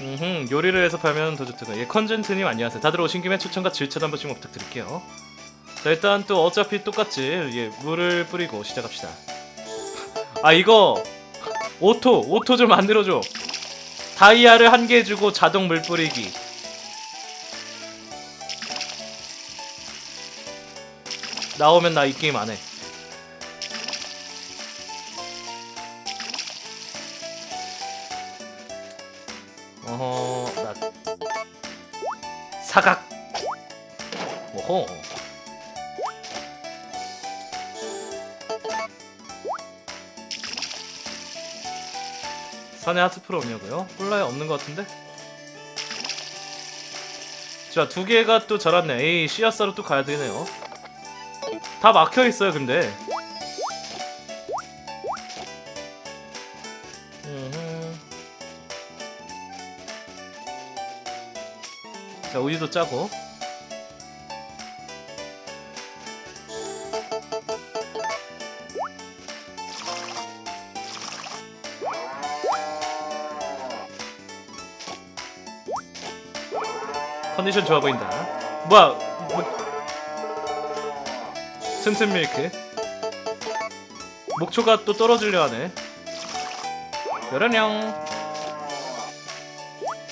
음, 요리를 해서 팔면 더 좋다가 예 컨젠트님 안녕하세요. 다들 오신 김에 추천과 질차도 한 번씩만 부탁드릴게요. 자 일단 또 어차피 똑같지 예 물을 뿌리고 시작합시다. 아 이거 오토 오토 좀 만들어줘. 다이아를 한개 주고 자동 물 뿌리기. 나오면 나 이 게임 안 해 사각. 오호. 산에 하트 프로 없냐고요? 몰라요 없는 것 같은데? 자 두 개가 또 자랐네. 에이 씨앗사로 또 가야 되네요. 다 막혀 있어요 근데 자 우유도 짜고. 컨디션 좋아 보인다. 뭐야 뭐... 튼튼 밀크. 목초가 또 떨어지려 하네. 여러냥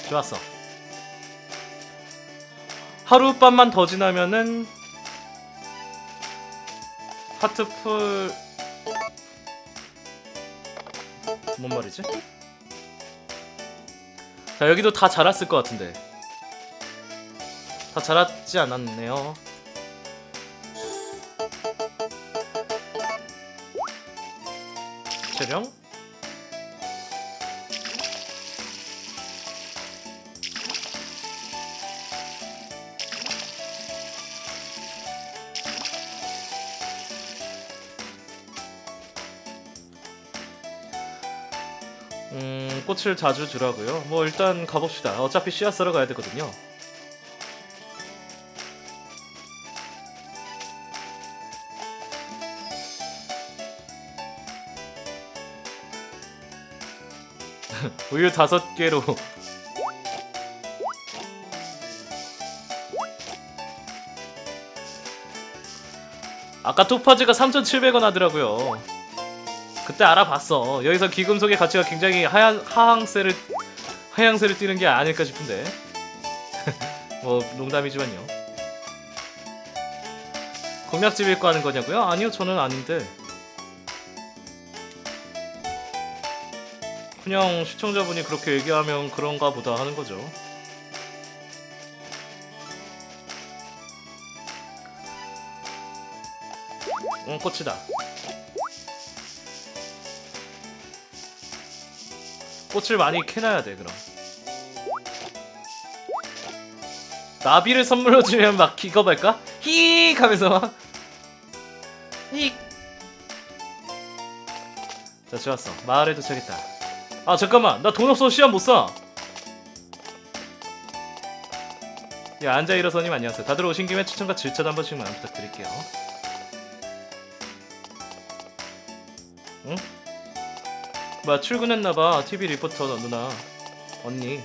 좋았어 하룻밤만 더 지나면은 하트풀 뭔 말이지? 자 여기도 다 자랐을 것 같은데. 다 자랐지 않았네요. 재령 꽃을 자주 주라고요. 뭐 일단 가봅시다. 어차피 씨앗 사러 가야 되거든요. 우유 다섯 개로 아까 토파즈가 3,700원 하더라고요. 그때 알아봤어. 여기서 기금속의 가치가 굉장히 하향, 하향세를 하향세를 띠는 게 아닐까 싶은데. 뭐 농담이지만요. 공략집 읽고 하는 거냐고요? 아니요, 저는 아닌데. 그냥 시청자분이 그렇게 얘기하면 그런가 보다 하는 거죠. 응, 꽃이다. 꽃을 많이 캐놔야 돼 그럼. 나비를 선물로 주면 막 기겁할까? 히익 하면서 막. 히익 자 좋았어. 마을에 도착했다. 아 잠깐만. 나 돈 없어. 시간 못사 야 앉아 일어서님 안녕하세요. 다들 오신 김에 추천과 질차도 한 번씩만 부탁드릴게요. 응? 뭐야 출근했나봐 TV 리포터 누나 언니.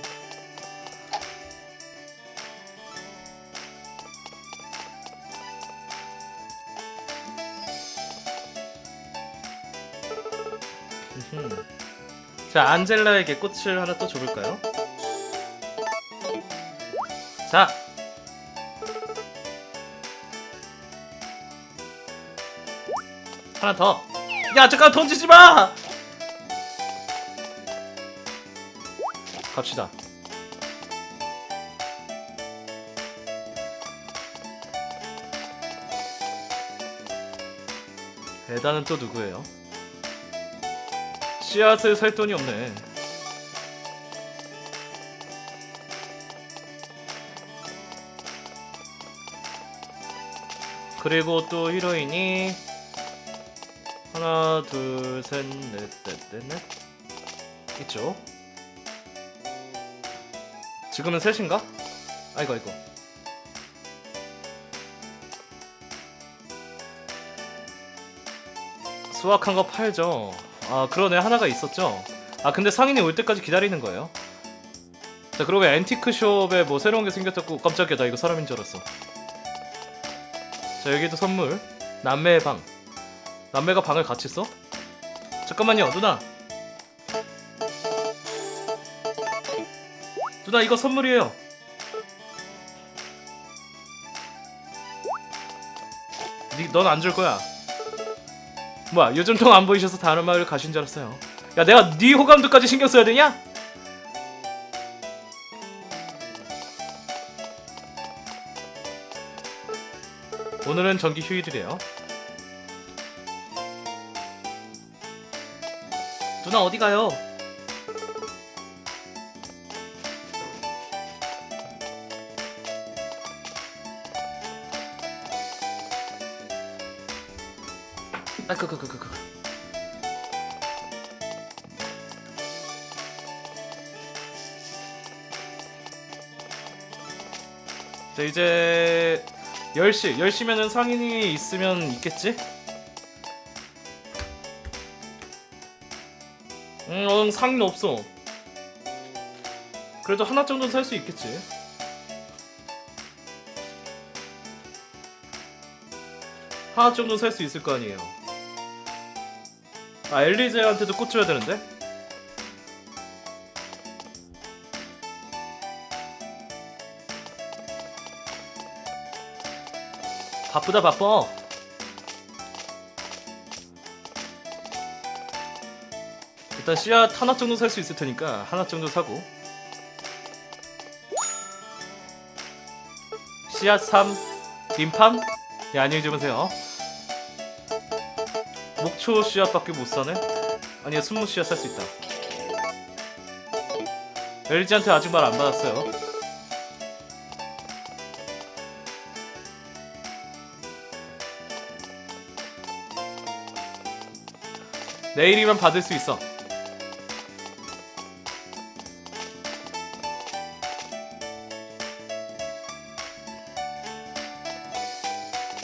자 안젤라에게 꽃을 하나 또 줘볼까요? 자 하나 더. 야 잠깐 던지지 마. 갑시다. 에다는 또 누구예요? 씨앗을 살 돈이 없네. 그리고 또 히로인이 하나 둘 셋 넷 넷 넷 넷 있죠? 지금은 셋인가? 아이고 아이고. 수확한 거 팔죠. 아 그러네. 하나가 있었죠? 아 근데 상인이 올 때까지 기다리는 거예요? 자 그러고 앤티크숍에 뭐 새로운 게 생겼다고 깜짝이야. 나 이거 사람인 줄 알았어. 자 여기도 선물. 남매의 방. 남매가 방을 같이 써? 잠깐만요. 누나 누나 이거 선물이에요 넌 안 줄 거야 뭐야 요즘 통 안 보이셔서 다른 마을 가신 줄 알았어요 야 내가 네 호감도까지 신경 써야 되냐? 오늘은 정기 휴일이래요. 누나 어디 가요? 아, 그, 그, 그, 그, 그. 자, 이제 10시, 10시면은 상인이 있으면 있겠지? 음, 어, 상인 없어. 그래도 하나 정도는 살 수 있겠지. 하나 정도는 살 수 있을 거 아니에요. 아, 엘리제한테도 꽃 줘야 되는데? 바쁘다 바빠. 일단 씨앗 하나 정도 살 수 있을 테니까 하나 정도 사고. 씨앗 3 림팜? 예 안녕히 주무세요. 목초 씨앗밖에 못 사네? 아니야 순무 씨앗 살 수 있다. 엘리지한테 아직 말 안 받았어요. 내일이면 받을 수 있어.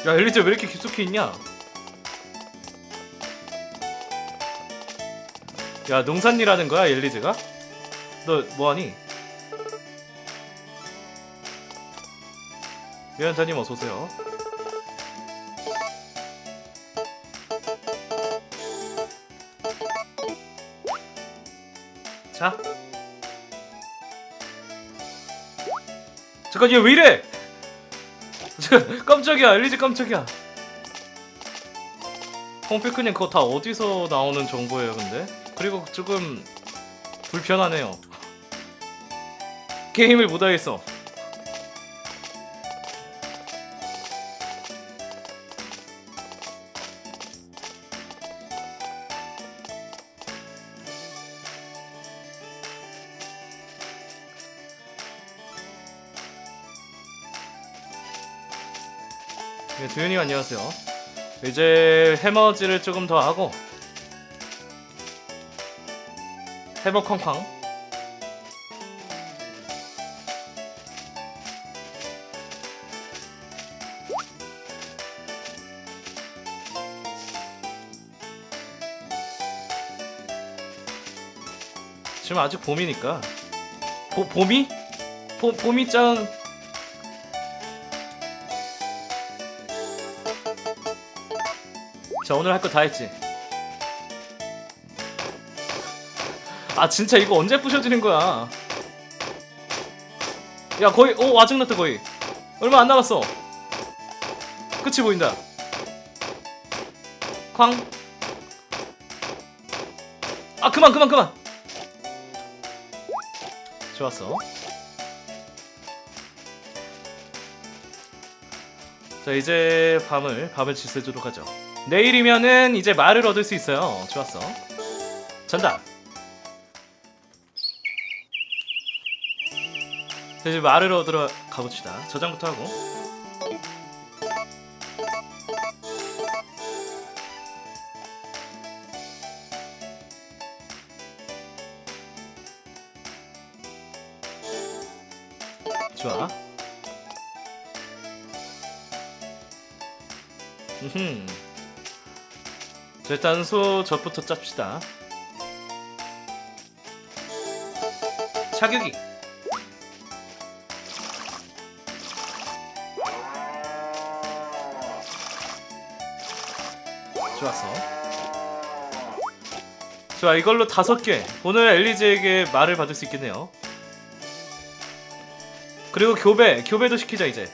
야 엘리제 왜 이렇게 깊숙이 있냐? 야 농산일 하는 거야 엘리제가? 너 뭐하니? 유현타님 어서 오세요. 자. 잠깐 얘 왜 이래? 저, 깜짝이야 엘리제 깜짝이야. 홈피크님 그거 다 어디서 나오는 정보예요 근데? 그리고 조금 불편하네요. 게임을 못 하겠어. 네, 두윤이 안녕하세요. 이제 해머지를 조금 더 하고 해머 쾅쾅 지금 아직 봄이니까. 보, 봄이? 보, 봄이 짱 자 오늘 할 거 다 했지 아 진짜 이거 언제 부셔지는 거야? 야 거의 오 와증났다 거의. 얼마 안 남았어. 끝이 보인다. 쾅. 아 그만 그만 그만. 좋았어. 자 이제 밤을 밤을 지새도록 하죠. 내일이면은 이제 말을 얻을 수 있어요. 좋았어. 잔다 이제 말을 얻으러 가봅시다 저장부터 하고 좋아. 자, 일단 소 젖부터 짭시다. 차격이. 좋았어. 좋아 이걸로 다섯 개. 오늘 엘리제에게 말을 받을 수 있겠네요. 그리고 교배, 교배도 시키자 이제.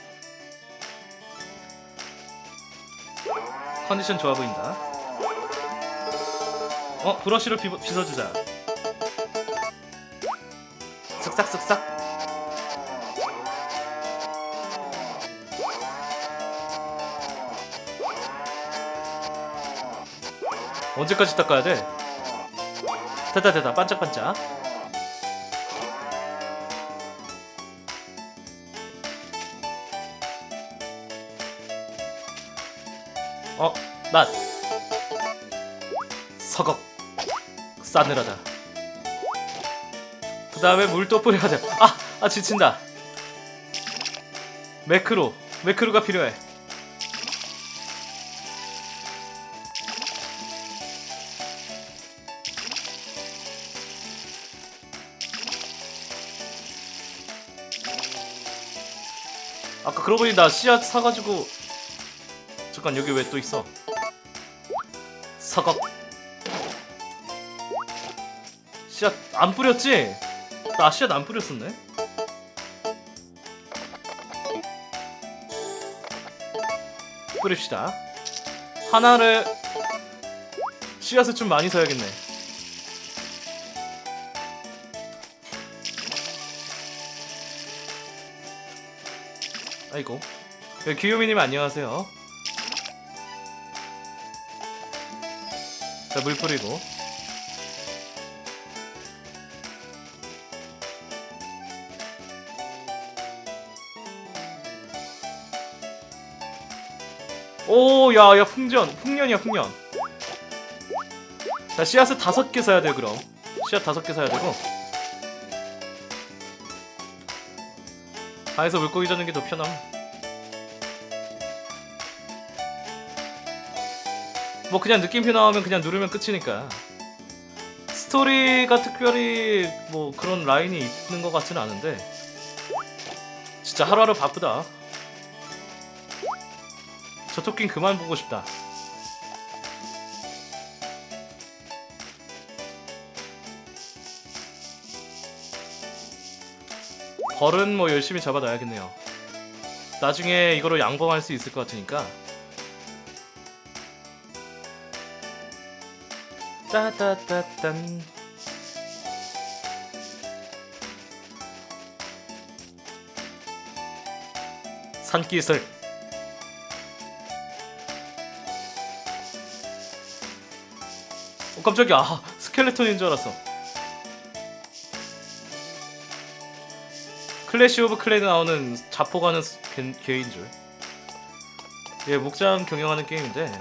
컨디션 좋아 보인다. 어 브러쉬로 비, 빗어주자. 쓱싹쓱싹. 언제까지 닦아야 돼? 됐다 됐다. 반짝반짝. 어? 낫. 서걱. 싸늘하다. 그 다음에 물 또 뿌려야 돼. 아! 아 지친다. 매크로. 매크로가 필요해 아까 그러고 보니 나 씨앗 사가지고 잠깐 여기 왜 또 있어? 사각. 씨앗 안 뿌렸지? 나 씨앗 안 뿌렸었네. 뿌립시다. 하나를 씨앗을 좀 많이 사야겠네 아이고 네, 귀요미님 안녕하세요 자 물 뿌리고 오, 야, 야, 풍전, 풍년이야, 풍년. 자, 씨앗을 다섯 개 사야 돼, 그럼. 씨앗 다섯 개 사야 되고. 바에서 물고기 잡는 게 더 편함. 뭐 그냥 느낌표 나오면 그냥 누르면 끝이니까. 스토리가 특별히 뭐 그런 라인이 있는 것 같지는 않은데. 진짜 하루하루 바쁘다. 저 토끼는 그만 보고 싶다. 벌은 뭐 열심히 잡아놔야겠네요. 나중에 이거로 양봉할 수 있을 것 같으니까. 따따따딴. 산기슬. 어, 깜짝이야. 아, 스켈레톤인 줄 알았어. 클래시 오브 클랜에 나오는 자포가는 개인 줄. 예, 목장 경영하는 게임인데.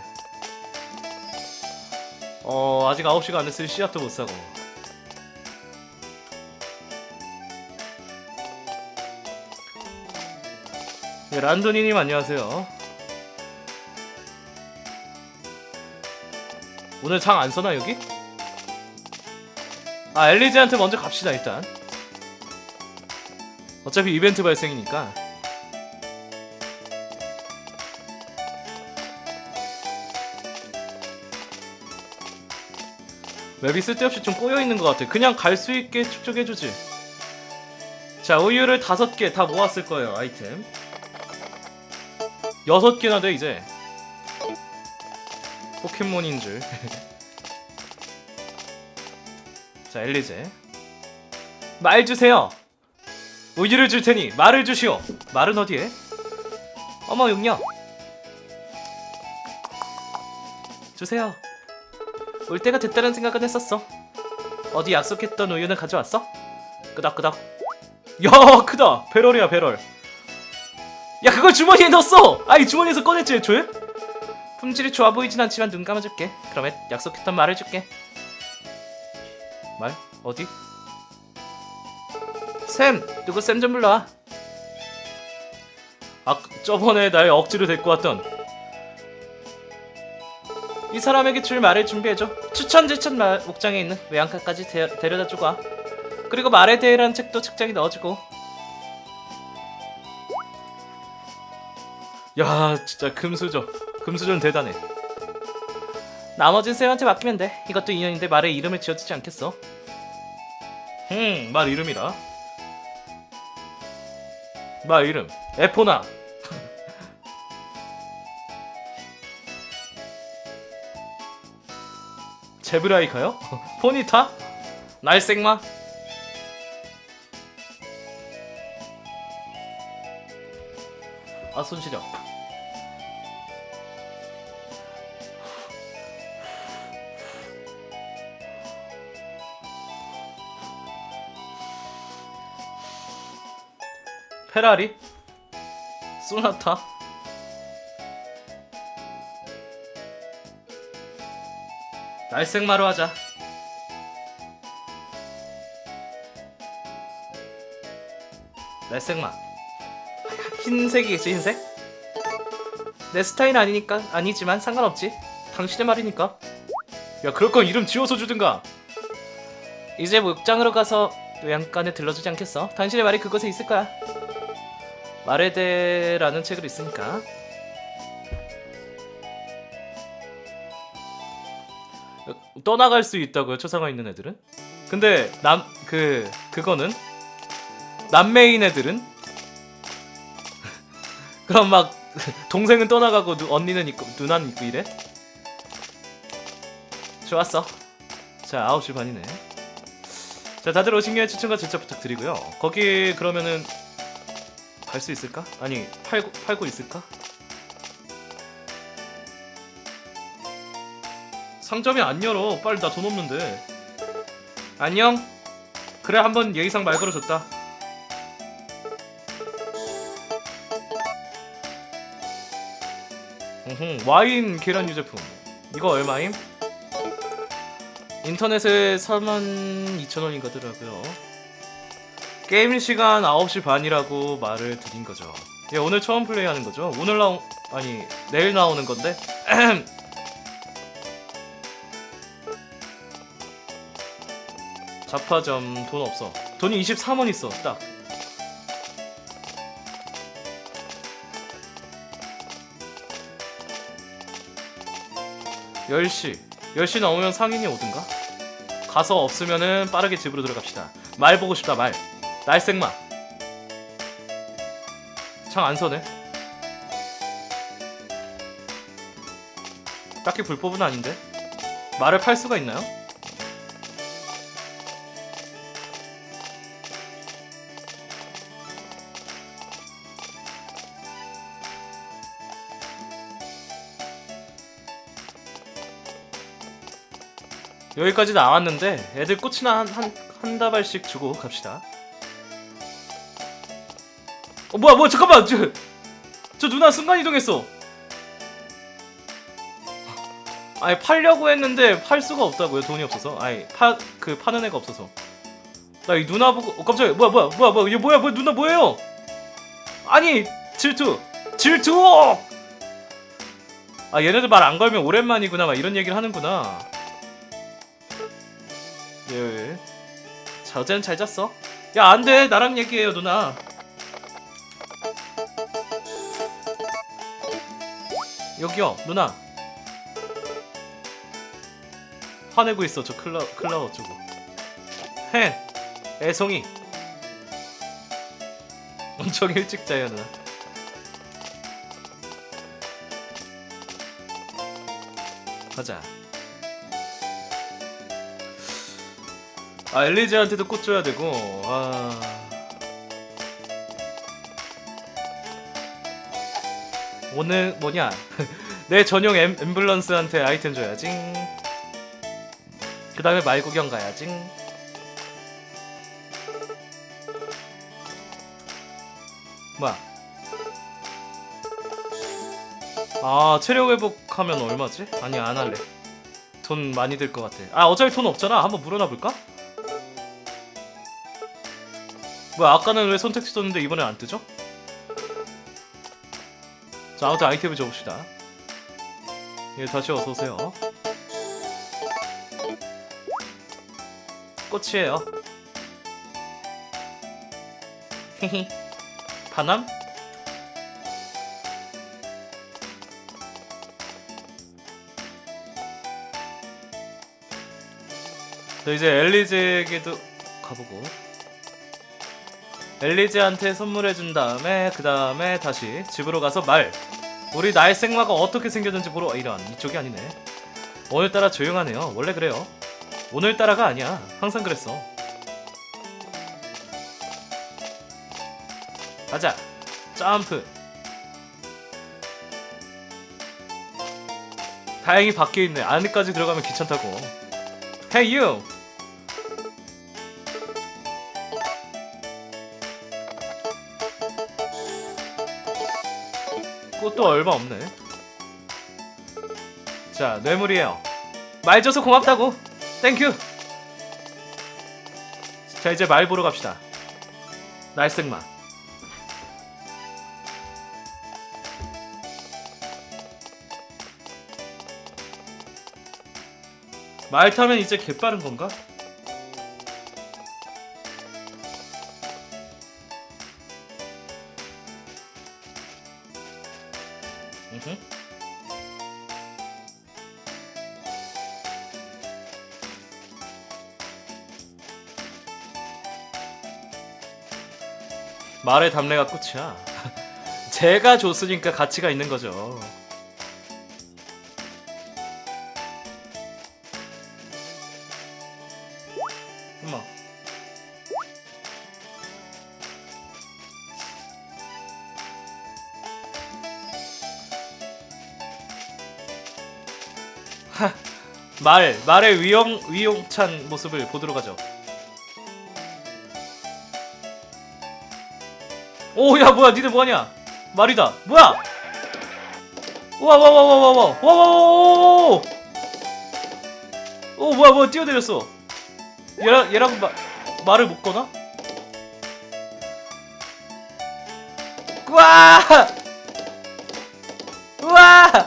어, 아직 9시가 안 됐으니 씨앗도 못 사고. 예, 란도니님 안녕하세요. 오늘 장안 서나 여기? 아 엘리즈한테 먼저 갑시다 일단 어차피 이벤트 발생이니까 맵이 쓸데없이 좀 꼬여있는 것 같아 그냥 갈 수 있게 축적해주지 자 우유를 다섯 개 다 모았을 거예요 아이템 여섯 개나 돼 이제 포켓몬인 줄. 자, 엘리제. 말 주세요. 우유를 줄 테니 말을 주시오. 말은 어디에? 어머, 용녀. 주세요. 올 때가 됐다는 생각은 했었어. 어디 약속했던 우유는 가져왔어? 끄덕끄덕. 야, 크다. 배럴이야, 배럴. 야, 그걸 주머니에 넣었어. 아이, 주머니에서 꺼냈지, 애초에? 품질이 좋아 보이진 않지만 눈 감아줄게. 그러면 약속했던 말을 줄게. 말? 어디? 샘! 누구 샘좀 불러와. 아, 저번에 날 억지로 데리고 왔던 이 사람에게 줄 말을 준비해줘. 추천지천 말 옥장에 있는 외양간까지 데, 데려다 주고 와. 그리고 말에 대해라는 책도 책장에 넣어주고. 야, 진짜 금수저. 금수저는 대단해. 나머진 쌤한테 맡기면 돼. 이것도 인연인데 말에 이름을 지어주지 않겠어. 음, 말 이름이라. 말 이름. 에포나. 제브라이카요? 포니타? 날생마? 아 손시려 페라리? 소나타? 날생마로 하자. 날생마. 흰색이겠지 흰색? 내 스타일 아니니까 아니지만 상관없지. 당신의 말이니까. 야 그럴 건 이름 지워서 주든가. 이제 목장으로 가서 요양간에 들러주지 않겠어? 당신의 말이 그곳에 있을 거야 대해라는 책을 있으니까 떠나갈 수 있다고요 초상화 있는 애들은 근데 남 그 그거는 남매인 애들은 그럼 막 동생은 떠나가고 누, 언니는 있고 누나는 있고 이래? 좋았어. 자 9시 반이네. 자 다들 오신 김에 추천과 질차 부탁드리고요. 거기 그러면은 갈 수 있을까? 아니 팔고 팔고 있을까? 상점이 안 열어. 빨리 나 돈 없는데. 안녕. 그래 한번 예의상 말 걸어줬다. 음흠, 와인 계란 유제품 이거 얼마임? 인터넷에 42,000원인 거더라고요 게임 시간 9시 반이라고 말을 드린 거죠. 예, 오늘 처음 플레이하는 거죠? 오늘 나오... 아니 내일 나오는 건데? 자파점 돈 없어. 돈이 23원 있어 딱. 열 시. 10시 나오면 상인이 오든가? 가서 없으면은 빠르게 집으로 들어갑시다. 말 보고 싶다 말 날생마. 창 안 서네. 딱히 불법은 아닌데? 말을 팔 수가 있나요? 여기까지 나왔는데 애들 꽃이나 한, 한, 한 다발씩 주고 갑시다 어 뭐야 뭐야 잠깐만. 저, 저 누나 순간 이동했어. 아니 팔려고 했는데 팔 수가 없다고요? 돈이 없어서? 아니 파 그 파는 애가 없어서. 나 이 누나 보고 어 깜짝이야. 뭐야 뭐야 뭐야 뭐야. 이게 뭐야 뭐야 누나 뭐예요? 아니 질투 질투! 아 얘네들 말 안 걸면 오랜만이구나 막 이런 얘기를 하는구나. 예. 자, 어제는 잘 잤어? 야, 안 돼. 나랑 얘기해요, 누나. 여기요, 누나. 화내고 있어, 저 클라, 클라 어쩌고. 헤, 애송이. 엄청 일찍 자요, 누나. 가자. 아 엘리제한테도 꽃 줘야 되고 아 오늘 뭐냐? 내 전용 엠, 앰뷸런스한테 아이템 줘야지. 그 다음에 말 구경 가야지. 뭐야? 아 체력 회복하면 얼마지? 아니 안 할래. 돈 많이 들 것 같아. 아 어차피 돈 없잖아. 한번 물어나 볼까? 뭐야 아까는 왜 선택지 떴는데 이번엔 안 뜨죠? 자 아무튼 아이템을 줘봅시다. 예 다시 어서오세요. 꽃이에요. 히히. 바람? 저 이제 엘리즈에게도 가보고. 엘리즈한테 선물해 준 다음에 그 다음에 다시 집으로 가서 말 우리 날생마가 어떻게 생겼는지 보러 아, 이런 이쪽이 아니네. 오늘따라 조용하네요. 원래 그래요. 오늘따라가 아니야. 항상 그랬어. 가자. 점프. 다행히 밖에 있네. 안에까지 들어가면 귀찮다고. Hey you 꽃도 얼마 없네. 자 뇌물이에요. 말 줘서 고맙다고. 땡큐. 자 이제 말 보러 갑시다. 날생마. 말 타면 이제 개빠른 건가? 말의 담례가 끝이야. 제가 줬으니까 가치가 있는 거죠. 엄마. 하, 말 말의 위용 위용찬 모습을 보도록 하죠. 오, 야 뭐야, 니들 뭐하냐? 말이다. 뭐야? 와, 와, 와, 와, 와, 와, 와, 와, 와. 오, 뭐야, 뭐야, 뛰어내렸어. 얘랑 얘랑 마, 말을 못 거나? 와! 와!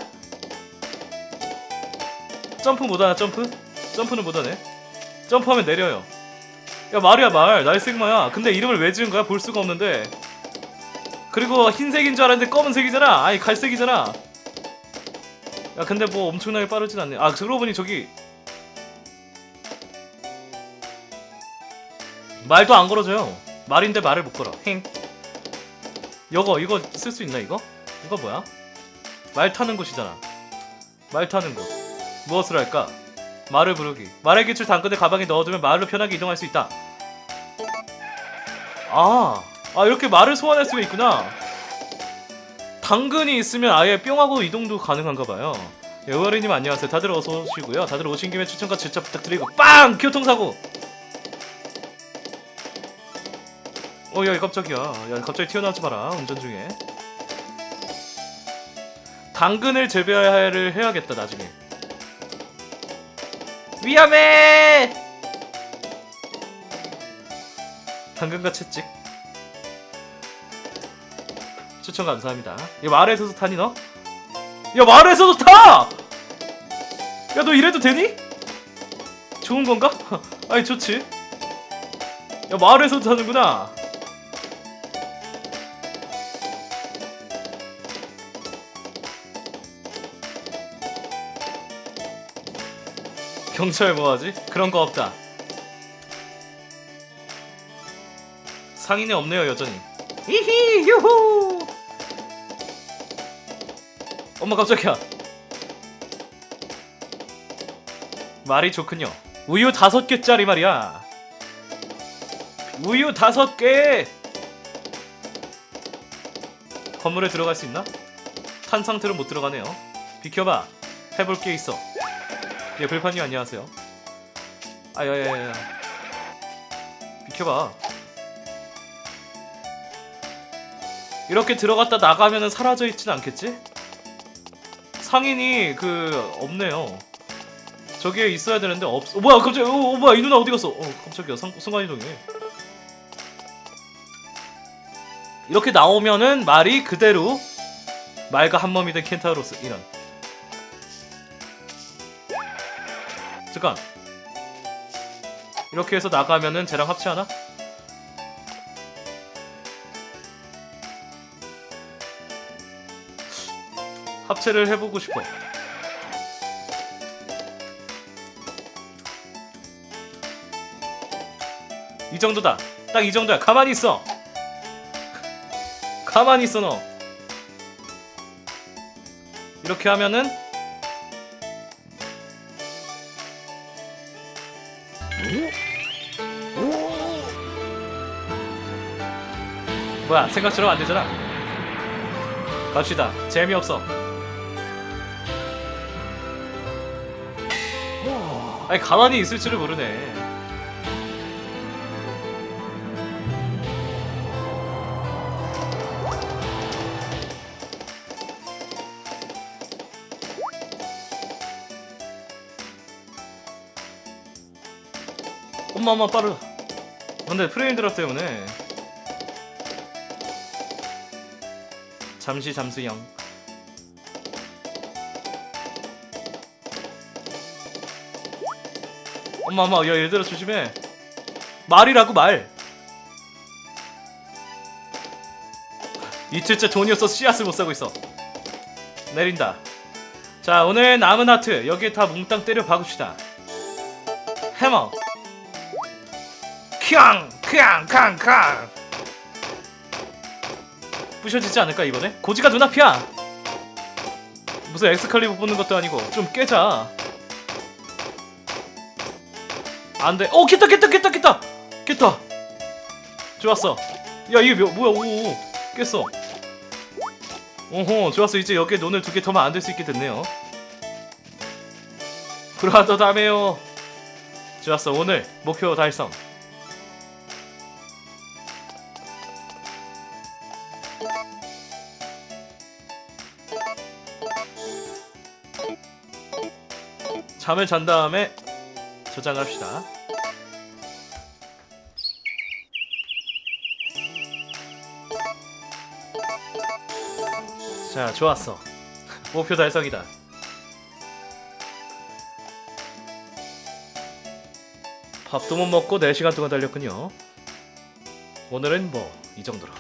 점프 못하나 점프? 점프는 못하네. 점프하면 내려요. 야 말이야 말 날생마야. 근데 이름을 왜 지은 거야? 볼 수가 없는데. 그리고 흰색인 줄 알았는데 검은색이잖아. 아니 갈색이잖아. 야 근데 뭐 엄청나게 빠르진 않네. 아 그러고 보니 저기 말도 안 걸어줘요. 말인데 말을 못 걸어. 행. 이거 이거 쓸 수 있나 이거? 이거 뭐야? 말 타는 곳이잖아. 말 타는 곳. 무엇을 할까? 말을 부르기. 말의 기출 당근을 가방에 넣어두면 말로 편하게 이동할 수 있다. 아, 아 이렇게 말을 소환할 수가 있구나. 당근이 있으면 아예 뿅하고 이동도 가능한가 봐요. 여월이님 안녕하세요. 다들 어서 오시고요. 다들 오신 김에 추천과 질차 부탁드리고 빵! 교통사고! 어, 야, 깜짝이야. 야, 갑자기 튀어나오지 마라. 운전 중에. 당근을 재배를 해야겠다, 나중에. 위험해! 당근과 채찍. 추천 감사합니다. 야, 마을에서도 타니, 너? 야, 마을에서도 타! 야, 너 이래도 되니? 좋은 건가? 아니, 좋지. 야, 마을에서도 타는구나. 경찰 뭐하지? 그런 거 없다. 상인이 없네요 여전히. 히히 유후. 엄마 깜짝이야. 말이 좋군요. 우유 다섯 개짜리 말이야. 우유 다섯 개. 건물에 들어갈 수 있나? 탄 상태로 못 들어가네요. 비켜봐. 해볼 게 있어. 예, 불판님 안녕하세요. 아야야야. 비켜봐. 이렇게 들어갔다 나가면은 사라져 있진 않겠지? 상인이 그 없네요. 저기에 있어야 되는데 없. 어, 뭐야 갑자기? 어, 어, 뭐야 이 누나 어디 갔어? 어 깜짝이야 상, 순간 이동해. 이렇게 나오면은 말이 그대로 말과 한 몸이 된 켄타우로스 이런. 잠깐 이렇게 해서 나가면은 쟤랑 합치하나? 합체를 해보고 싶어 이 정도다. 딱 이 정도야. 가만히 있어. 가만히 있어 너. 이렇게 하면은 뭐야 생각처럼 안 되잖아. 갑시다. 재미없어. 아니 가만히 있을 줄을 모르네. 엄마 엄마 빠르. 근데 프레임 드랍 때문에 잠시 잠수형. 엄마 엄마 야 얘들아 조심해. 말이라고 말. 이틀째 돈이 없어서 씨앗을 못 사고 있어. 내린다. 자 오늘 남은 하트 여기에 다 몽땅 때려 박읍시다. 해머. 캉! 캉! 캉! 캉! 부셔지지 않을까 이번에? 고지가 눈앞이야! 무슨 엑스칼리버 뽑는 것도 아니고 좀 깨자 안돼. 어 깼다 깼다 깼다 깼다 깼다 좋았어. 야 이게 뭐, 뭐야? 오, 오 깼어. 오호 좋았어. 이제 여기에 논을 두 개 더만 안 될 수 있게 됐네요. 브라더 다메요. 좋았어. 오늘 목표 달성. 잠을 잔 다음에 저장을 합시다. 자, 좋았어. 목표 달성이다. 밥도 못 먹고 4시간 동안 달렸군요. 오늘은 뭐 이 정도로.